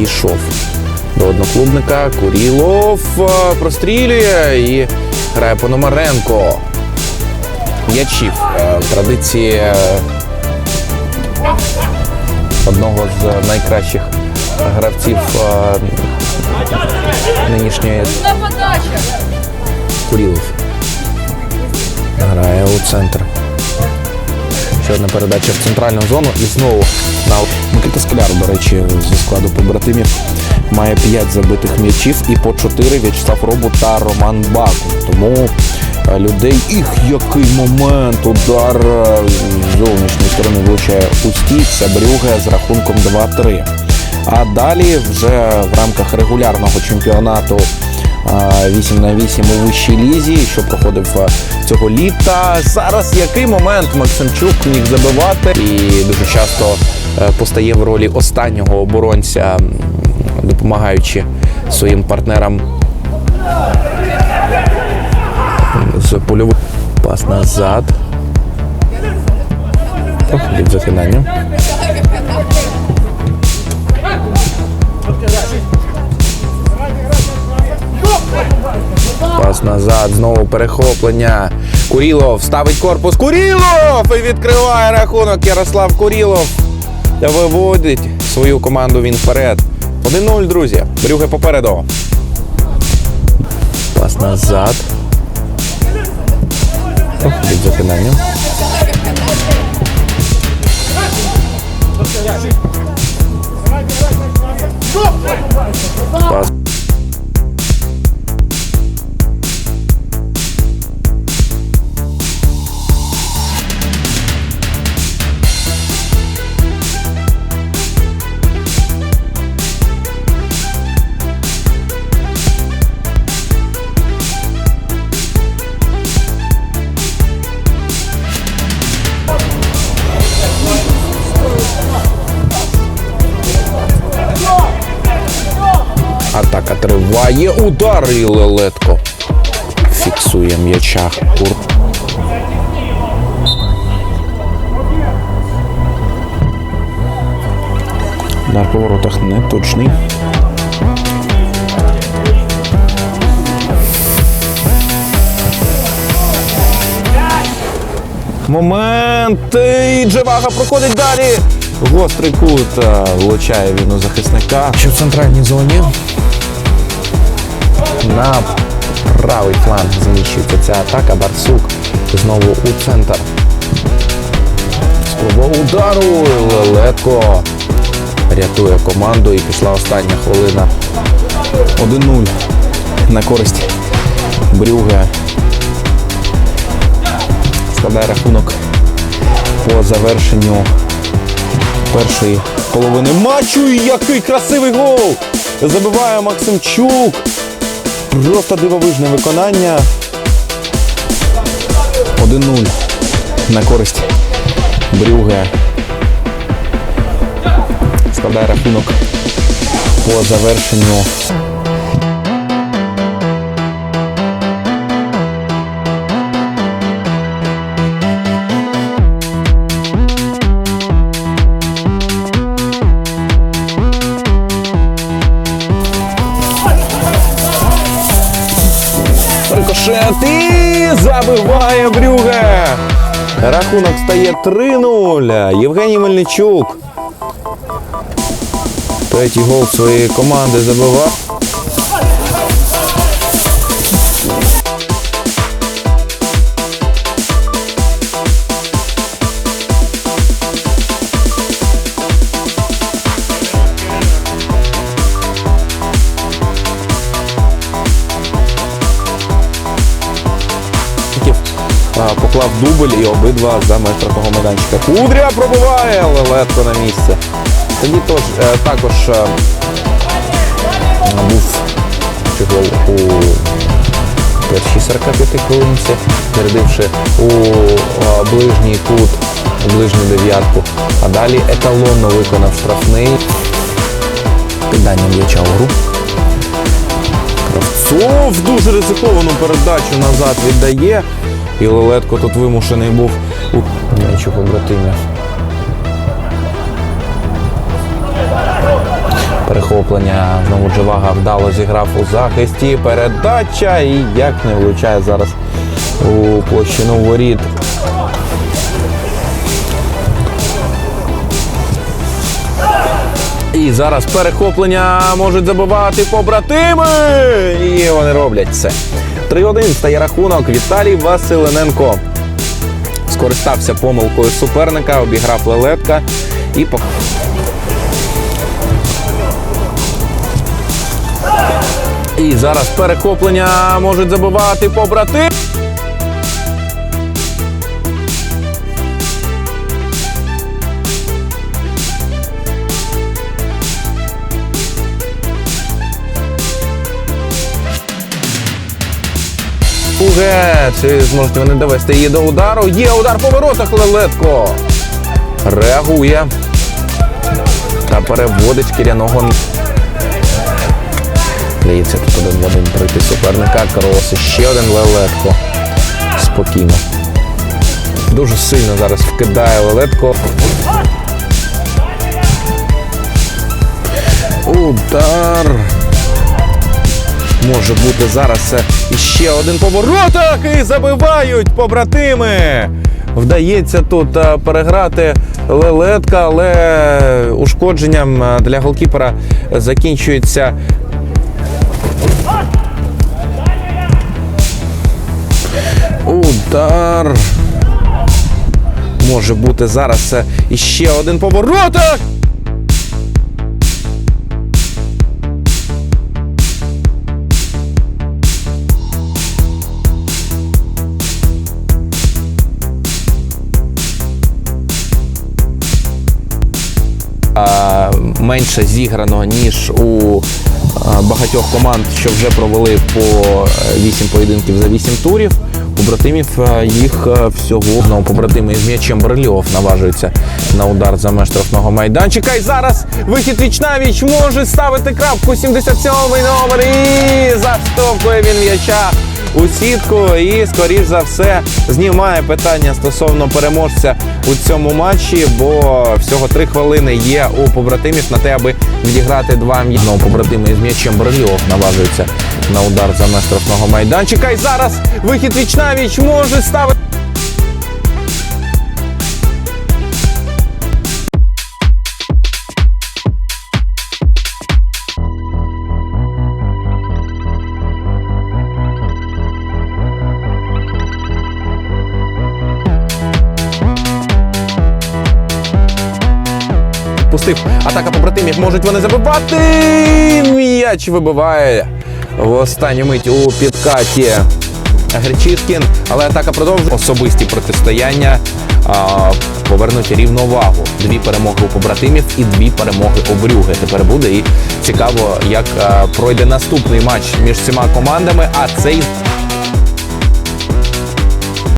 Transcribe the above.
м'яч не дійшов до одноклубника. Курілов е, прострілює і грає Пономаренко. М'ячів. Е, Традиції е, одного з найкращих гравців нинішньої Курілов. Грає у центр. Ще одна передача в центральну зону і знову на Микита Скляр, до речі, зі складу побратимів має 5 забитих м'ячів і по 4 В'ячеслав Робу та Роман Баку. Тому е, людей їх який момент. Удар е, з зовнішньої сторони влучає у стій. Брюге з рахунком 2-3. А далі вже в рамках регулярного чемпіонату а, 8 на 8 у вищій лізі, що проходив цього літа. Зараз який момент Максимчук міг забивати і дуже часто е, постає в ролі останнього оборонця, допомагаючи своїм партнерам з польових пас назад. Проходить закидання. Пас назад, знову перехоплення. Курілов ставить корпус. Курілов! І відкриває рахунок Ярослав Курілов. Та виводить свою команду він вперед. 1-0, друзі. Брюге попереду. Пас назад. Проходить закидання. Пас. Атака триває. Удар і Лелетко. Фіксує м'яча. Кур. Удар по воротах не точний. Момент! І Джевага проходить далі. Гострий кут е, влучає він у захисника. Що в центральній зоні. На правий фланг зміщується ця атака. Барсук знову у центр. Спроба удару. Лелетко рятує команду і пішла остання хвилина. 1-0 на користь Брюге. Складає рахунок по завершенню першої половини матчу. І який красивий гол! Забиває Максимчук. Просто дивовижне виконання. 1-0 на користь Брюге. Складає рахунок по завершенню. Забиває Брюге. Рахунок стає 3-0. Євгеній Мельничук. Третій гол своєї команди забивав. А, дубль і обидва за меж штрафного майданчика. Кудря пробиває, Лелетко на місце. Тоді тож, е, також е, був чи у першій 45 хвилинці, зарядивши у е, ближній кут, у ближню дев'ятку. А далі еталонно виконав штрафний. Кидання м'яча у гру. Кравцов дуже ризиковану передачу назад віддає. І Лелетко тут вимушений був у м'ячу побратимів. перехоплення. Знову Дживага вдало зіграв у захисті. Передача і як не влучає зараз у площину воріт. І зараз перехоплення можуть забивати побратими. І вони роблять це. 3-1 стає рахунок. Віталій Василененко скористався помилкою суперника, обіграв лелетка і по. І зараз перехоплення можуть забивати побратими. Уге, чи зможуть вони довести її до удару? Є удар по воротах Лелетко. Реагує. Та переводить шкіряного. Здається, тут один в один пройти суперника. Крос. Ще один Лелетко. Спокійно. Дуже сильно зараз вкидає Лелетко. Удар. Може бути зараз це іще один повороток і забивають побратими. Вдається тут е, переграти лелетка, але ушкодженням е, для голкіпера закінчується. Удар. Може бути зараз іще один повороток. Менше зіграно, ніж у багатьох команд, що вже провели по 8 поєдинків за 8 турів. У братимів їх всього ну, побратими з м'ячем Берльов наважуються на удар за меж штрафного майданчика. І зараз вихід віч може ставити крапку 77-й номер і заштовхує він м'яча у сітку і, скоріш за все, знімає питання стосовно переможця у цьому матчі, бо всього три хвилини є у побратимів на те, аби відіграти два м'яного Ну, побратими з м'ячем Брильов наважується на удар за штрафного майданчика. І зараз вихід віч може ставити. Пустив. Атака побратимів. Можуть вони забивати. М'яч вибиває в останню мить у підкаті. Гречишкін, але атака продовжує особисті протистояння. А, повернуть рівновагу. Дві перемоги у побратимів і дві перемоги у Брюге. Тепер буде і цікаво, як а, пройде наступний матч між цими командами. А цей